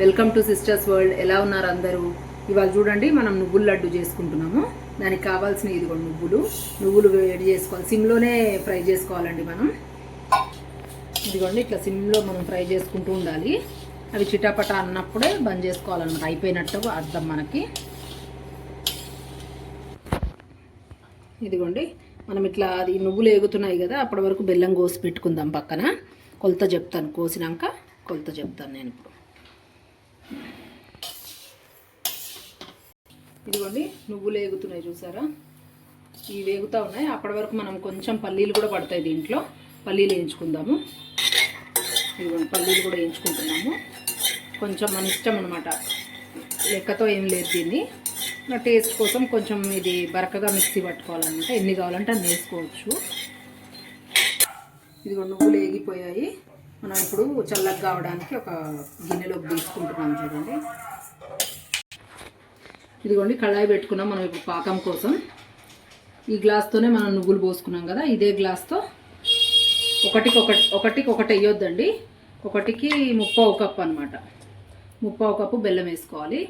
Welcome to sisters world. ఎలా ఉన్నారు అందరూ? ఇవాళ చూడండి మనం నువ్వుల లడ్డు చేసుకుంటున్నాము. దానికి కావాల్సిన ఇదిగోండి నువ్వులు. నువ్వులు వేడి చేసుకోవాలి. సిమ్లోనే ఫ్రై చేసుకోవాలండి మనం. ఇదిగోండి ఇట్లా సిమ్లో మనం ఫ్రై చేసుకుంటూ ఉండాలి. అవి చిటాపట అన్నప్పుడే బంద్ చేసుకోవాలన్నమాట. అయిపోయినట్టు అర్థం మనకి. ఇదిగోండి మనం ఇట్లా అది నువ్వులు ఏగుతున్నాయి కదా అప్పటి వరకు బెల్లం కోసి పెట్టుకుందాం పక్కన. కొలత చెప్తాను. కోసినాక కొలత చెప్తాను నేను ఇప్పుడు. ఇదిగోండి నువ్వులు వేగుతున్నాయి చూసారా? ఇవి వేగుతూ ఉన్నాయి. అప్పటి వరకు మనం కొంచెం పల్లీలు కూడా పడతాయి దీంట్లో. పల్లీలు వేయించుకుందాము. ఇదిగోండి పల్లీలు కూడా వేయించుకుంటున్నాము. కొంచెం మన ఇష్టం అనమాట లెక్కతో ఏం లేదు దీన్ని. నా టేస్ట్ కోసం కొంచెం ఇది బరకగా మిక్సీ పట్టుకోవాలంటే ఎన్ని కావాలంటే అన్ని వేసుకోవచ్చు. ఇదిగో నువ్వులు వేగిపోయాయి. మనం ఇప్పుడు చల్లగా కావడానికి ఒక గిన్నెలోకి తీసుకుంటున్నాం చూడండి. ఇదిగోండి కళాయి పెట్టుకున్నాం మనం ఇప్పుడు పాకం కోసం. ఈ గ్లాస్తోనే మనం నువ్వులు పోసుకున్నాం కదా ఇదే గ్లాస్తో ఒకటికి ఒకటి ఒకటికి ఒకటి వేయొద్దండి. ఒకటికి ముప్పావు కప్పు అనమాట ముప్పావు కప్పు బెల్లం వేసుకోవాలి.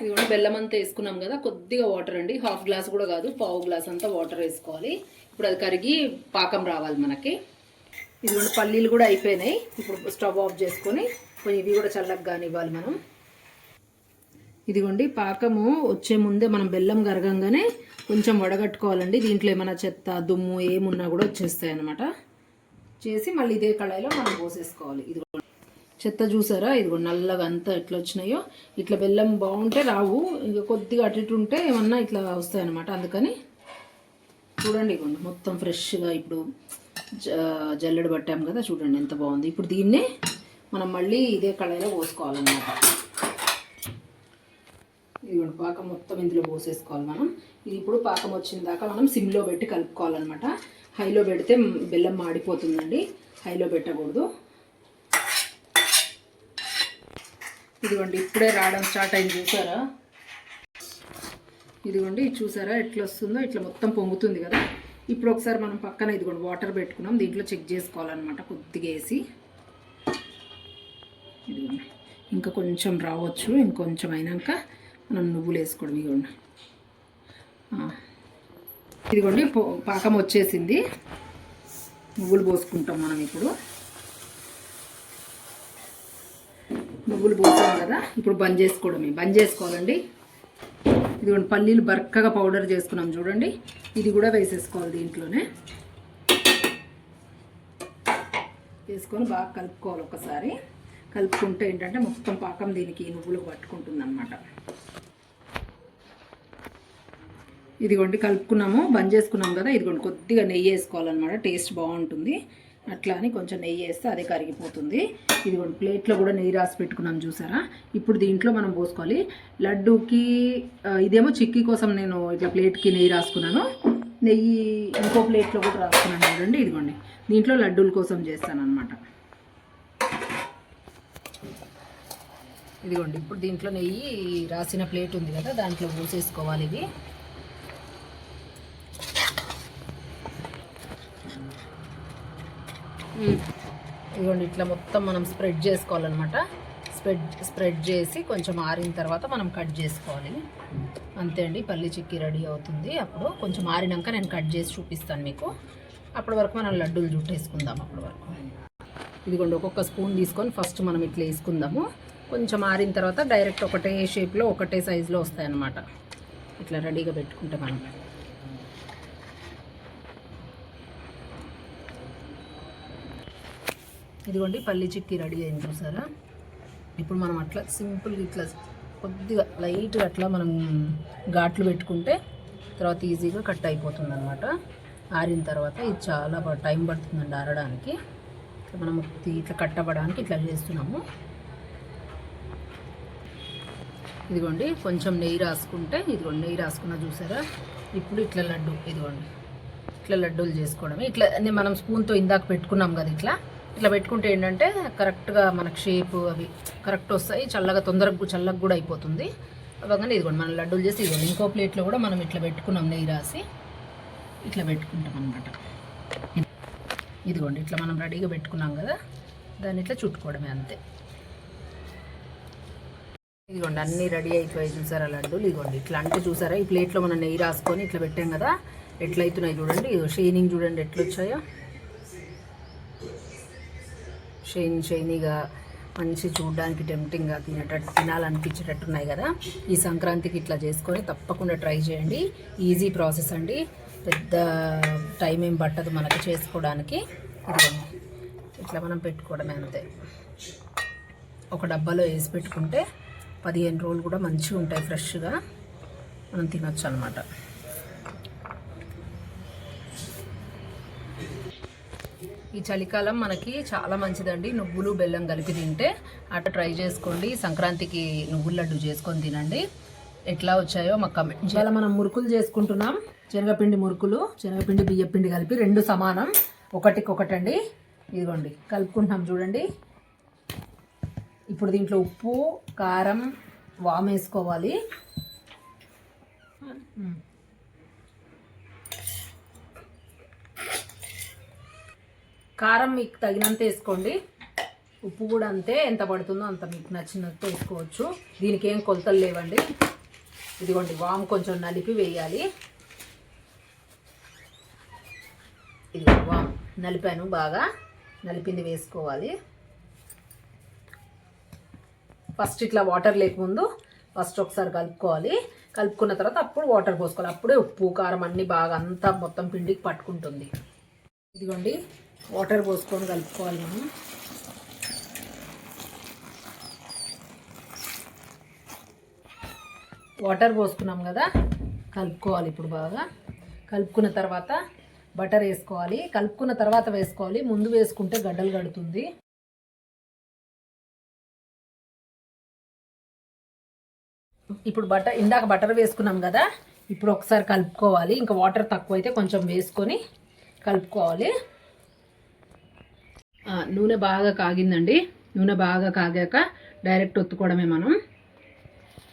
ఇదిగోండి బెల్లం అంతా వేసుకున్నాం కదా కొద్దిగా వాటర్ అండి. హాఫ్ గ్లాస్ కూడా కాదు పావు గ్లాస్ అంతా వాటర్ వేసుకోవాలి. ఇప్పుడు అది కరిగి పాకం రావాలి మనకి. ఇదిగోండి పల్లీలు కూడా అయిపోయినాయి. ఇప్పుడు స్టవ్ ఆఫ్ చేసుకొని కొంచెం ఇవి కూడా చల్లగా కానివ్వాలి మనం. ఇదిగోండి పాకము వచ్చే ముందే మనం బెల్లం కరగంగానే కొంచెం వడగట్టుకోవాలండి. దీంట్లో ఏమైనా చెత్త దుమ్ము ఏమున్నా కూడా వచ్చేస్తాయి అనమాట చేసి మళ్ళీ ఇదే కళాయిలో మనం పోసేసుకోవాలి. ఇదిగోండి. చెత్త చూసారా? ఇదిగో నల్లగా అంతా ఎట్లా వచ్చినాయో. ఇట్లా బెల్లం బాగుంటే రావు. ఇంకా కొద్దిగా అటు ఇటు ఉంటే ఏమన్నా ఇట్లా వస్తాయి అనమాట అందుకని చూడండి ఇగోండి మొత్తం ఫ్రెష్గా ఇప్పుడు జల్లెడ పట్టాం కదా చూడండి ఎంత బాగుంది. ఇప్పుడు దీన్నే మనం మళ్ళీ ఇదే కళాయిలో పోసుకోవాలన్నమాట. ఇదిగోండి పాకం మొత్తం ఇందులో పోసేసుకోవాలి మనం. ఇది ఇప్పుడు పాకం వచ్చిన దాకా మనం సిమ్లో పెట్టి కలుపుకోవాలన్నమాట. హైలో పెడితే బెల్లం మాడిపోతుందండి. హైలో పెట్టకూడదు. ఇదిగోండి ఇప్పుడే రావడం స్టార్ట్ అయింది చూసారా? ఇదిగోండి చూసారా ఎట్లా వస్తుందో ఇట్లా మొత్తం పొంగుతుంది కదా. ఇప్పుడు ఒకసారి మనం పక్కన ఇదిగోండి వాటర్ పెట్టుకున్నాం. దీంట్లో చెక్ చేసుకోవాలన్నమాట కొద్దిగా వేసి. ఇదిగోండి ఇంకా కొంచెం రావచ్చు ఇంకొంచెం అయినాక మనం నువ్వులు వేసుకోవడం ఇదిగోండి. ఇదిగోండి పో- పాకం వచ్చేసింది. నువ్వులు పోసుకుంటాం మనం ఇప్పుడు. నువ్వులు పోసాం కదా ఇప్పుడు బంద్ చేసుకోవడమే. బంద్ చేసుకోవాలండి. ఇదిగోండి పల్లీలు బరక్కగా పౌడర్ చేసుకున్నాం చూడండి. ఇది కూడా వేసేసుకోవాలి దీంట్లోనే. వేసుకొని బాగా కలుపుకోవాలి ఒకసారి కలుపుకుంటే ఏంటంటే మొత్తం పాకం దీనికి నువ్వులకు పట్టుకుంటుంది అనమాట ఇదిగోండి కలుపుకున్నాము బంద్ చేసుకున్నాం కదా ఇదిగోండి కొద్దిగా నెయ్యి వేసుకోవాలన్నమాట టేస్ట్ బాగుంటుంది. అట్లా అని కొంచెం నెయ్యి వేస్తే అదే కరిగిపోతుంది. ఇదిగోండి ప్లేట్లో కూడా నెయ్యి రాసి పెట్టుకున్నాం చూసారా? ఇప్పుడు దీంట్లో మనం పోసుకోవాలి. లడ్డూకి ఇదేమో చిక్కీ కోసం నేను ఇట్లా ప్లేట్కి నెయ్యి రాసుకున్నాను. నెయ్యి ఇంకో ప్లేట్లో కూడా రాసుకున్నాను చూడండి. ఇదిగోండి దీంట్లో లడ్డూల కోసం చేస్తాను అనమాట ఇదిగోండి ఇప్పుడు దీంట్లో నెయ్యి రాసిన ప్లేట్ ఉంది కదా దాంట్లో పోసేసుకోవాలి ఇది. ఇదిగోండి ఇట్లా మొత్తం మనం స్ప్రెడ్ చేసుకోవాలన్నమాట. స్ప్రెడ్ స్ప్రెడ్ చేసి కొంచెం ఆరిన తర్వాత మనం కట్ చేసుకోవాలి. అంతే అండి పల్లి చిక్కీ రెడీ అవుతుంది. అప్పుడు కొంచెం ఆరినాక నేను కట్ చేసి చూపిస్తాను మీకు. అప్పటి వరకు మనం లడ్డూలు జుట్టేసుకుందాం అప్పటి వరకు. ఇదిగోండి ఒక్కొక్క స్పూన్ తీసుకొని ఫస్ట్ మనం ఇట్లా వేసుకుందాము. కొంచెం ఆరిన తర్వాత డైరెక్ట్ ఒకటే షేప్లో ఒకటే సైజులో వస్తాయన్నమాట. ఇట్లా రెడీగా పెట్టుకుంటే మనం. ఇదిగోండి పల్లి చిక్కీ రెడీ అయింది చూసారా? ఇప్పుడు మనం అట్లా సింపుల్గా ఇట్లా కొద్దిగా లైట్గా అట్లా మనం ఘాట్లు పెట్టుకుంటే తర్వాత ఈజీగా కట్ అయిపోతుంది అనమాట ఆరిన తర్వాత ఇది చాలా టైం పడుతుందండి ఆరడానికి. మనం ఇట్లా కట్ ఇట్లా చేస్తున్నాము. ఇదిగోండి కొంచెం నెయ్యి రాసుకుంటే ఇదిగోండి నెయ్యి రాసుకున్న చూసారా? ఇప్పుడు ఇట్లా లడ్డు ఇదిగోండి. ఇట్లా లడ్డూలు చేసుకోవడమే. ఇట్లా మనం స్పూన్తో ఇందాక పెట్టుకున్నాం కదా ఇట్లా. ఇట్లా పెట్టుకుంటే ఏంటంటే కరెక్ట్గా మనకు షేప్ అవి కరెక్ట్ వస్తాయి చల్లగా తొందరగా చల్లగా కూడా అయిపోతుంది. అవగానే ఇదిగోండి మనం లడ్డూలు చేసి ఇదిగోండి ఇంకో ప్లేట్లో కూడా మనం ఇట్లా పెట్టుకున్నాం నెయ్యి రాసి ఇట్లా పెట్టుకుంటాం అనమాట ఇదిగోండి ఇట్లా మనం రెడీగా పెట్టుకున్నాం కదా దాన్ని ఇట్లా చుట్టుకోవడమే అంతే. ఇదిగోండి అన్నీ రెడీ అయిపోయి చూసారా లడ్డూలు? ఇదిగోండి ఇట్లా అంటే చూసారా? ఈ ప్లేట్లో మనం నెయ్యి రాసుకొని ఇట్లా పెట్టాం కదా ఎట్లయితున్నాయి చూడండి? షేనింగ్ చూడండి ఎట్లా వచ్చాయో షైన్ షైనీగా మంచి చూడడానికి టెంప్టింగ్గా తినేటట్టు తినాలనిపించేటట్టు ఉన్నాయి కదా. ఈ సంక్రాంతికి ఇట్లా చేసుకొని తప్పకుండా ట్రై చేయండి. ఈజీ ప్రాసెస్ అండి. పెద్ద టైం ఏం పట్టదు మనకి చేసుకోవడానికి. ఇట్లా మనం పెట్టుకోవడమే అంతే. ఒక డబ్బాలో వేసి పెట్టుకుంటే పదిహేను రోజులు కూడా మంచిగా ఉంటాయి ఫ్రెష్గా. మనం తినొచ్చు అనమాట చలికాలం మనకి చాలా మంచిదండి. నువ్వులు బెల్లం కలిపి తింటే అట్లా ట్రై చేసుకోండి. సంక్రాంతికి నువ్వుల లడ్డు చేసుకొని తినండి. ఎట్లా వచ్చాయో మాకు కమెంట్ ఇవాళ మనం మురుకులు చేసుకుంటున్నాం. శనగపిండి మురుకులు శనగపిండి బియ్యపిండి కలిపి రెండు సమానం. ఒకటికొకటండి. ఇదిగోండి కలుపుకుంటున్నాం చూడండి. ఇప్పుడు దీంట్లో ఉప్పు కారం వామ్ వేసుకోవాలి. కారం మీకు తగినంత వేసుకోండి. ఉప్పు కూడా అంతే. ఎంత పడుతుందో అంత మీకు నచ్చినట్టు వేసుకోవచ్చు. దీనికి ఏం కొలతలు లేవండి. ఇదిగోండి వామ్ కొంచెం నలిపి వేయాలి. ఇది వామ్ నలిపాను బాగా. నలిపింది వేసుకోవాలి. ఫస్ట్ ఇట్లా వాటర్ లేకముందు ఫస్ట్ ఒకసారి కలుపుకోవాలి. కలుపుకున్న తర్వాత అప్పుడు వాటర్ పోసుకోవాలి. అప్పుడే ఉప్పు కారం అన్నీ బాగా అంతా మొత్తం పిండికి పట్టుకుంటుంది. ఇదిగోండి వాటర్ పోసుకొని కలుపుకోవాలి మనం. వాటర్ పోసుకున్నాం కదా కలుపుకోవాలి ఇప్పుడు బాగా. కలుపుకున్న తర్వాత బటర్ వేసుకోవాలి. కలుపుకున్న తర్వాత వేసుకోవాలి. ముందు వేసుకుంటే గడ్డలు కడుతుంది. ఇప్పుడు బటర్ ఇందాక బటర్ వేసుకున్నాం కదా ఇప్పుడు ఒకసారి కలుపుకోవాలి. ఇంకా వాటర్ తక్కువ అయితే కొంచెం వేసుకొని కలుపుకోవాలి. నూనె బాగా కాగిందండి. నూనె బాగా కాగాక డైరెక్ట్ ఒత్తుకోవడమే మనం.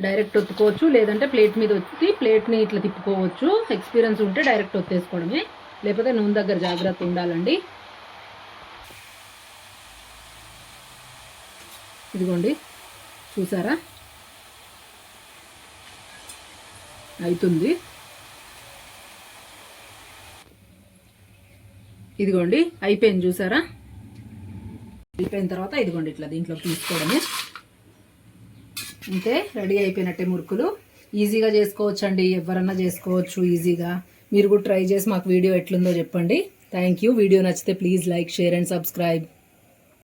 డైరెక్ట్ ఒత్తుకోవచ్చు లేదంటే ప్లేట్ మీద ఒత్తి ప్లేట్ని ఇట్లా తిప్పుకోవచ్చు. ఎక్స్పీరియన్స్ ఉంటే డైరెక్ట్ ఒత్తేసుకోవడమే. లేకపోతే నూనె దగ్గర జాగ్రత్త ఉండాలండి. ఇదిగోండి. చూసారా? అవుతుంది ఇదిగోండి. అయిపోయింది. చూసారా? అయిపోయిన తర్వాత ఇదిగోండి ఇట్లా దీంట్లో తీసుకోవడమే. అంతే రెడీ అయిపోయినట్టే మురుకులు. ఈజీగా చేసుకోవచ్చు అండి ఎవరన్నా చేసుకోవచ్చు ఈజీగా. మీరు కూడా ట్రై చేసి మాకు వీడియో ఎట్లుందో చెప్పండి. థ్యాంక్ యూ వీడియో నచ్చితే please like share and subscribe.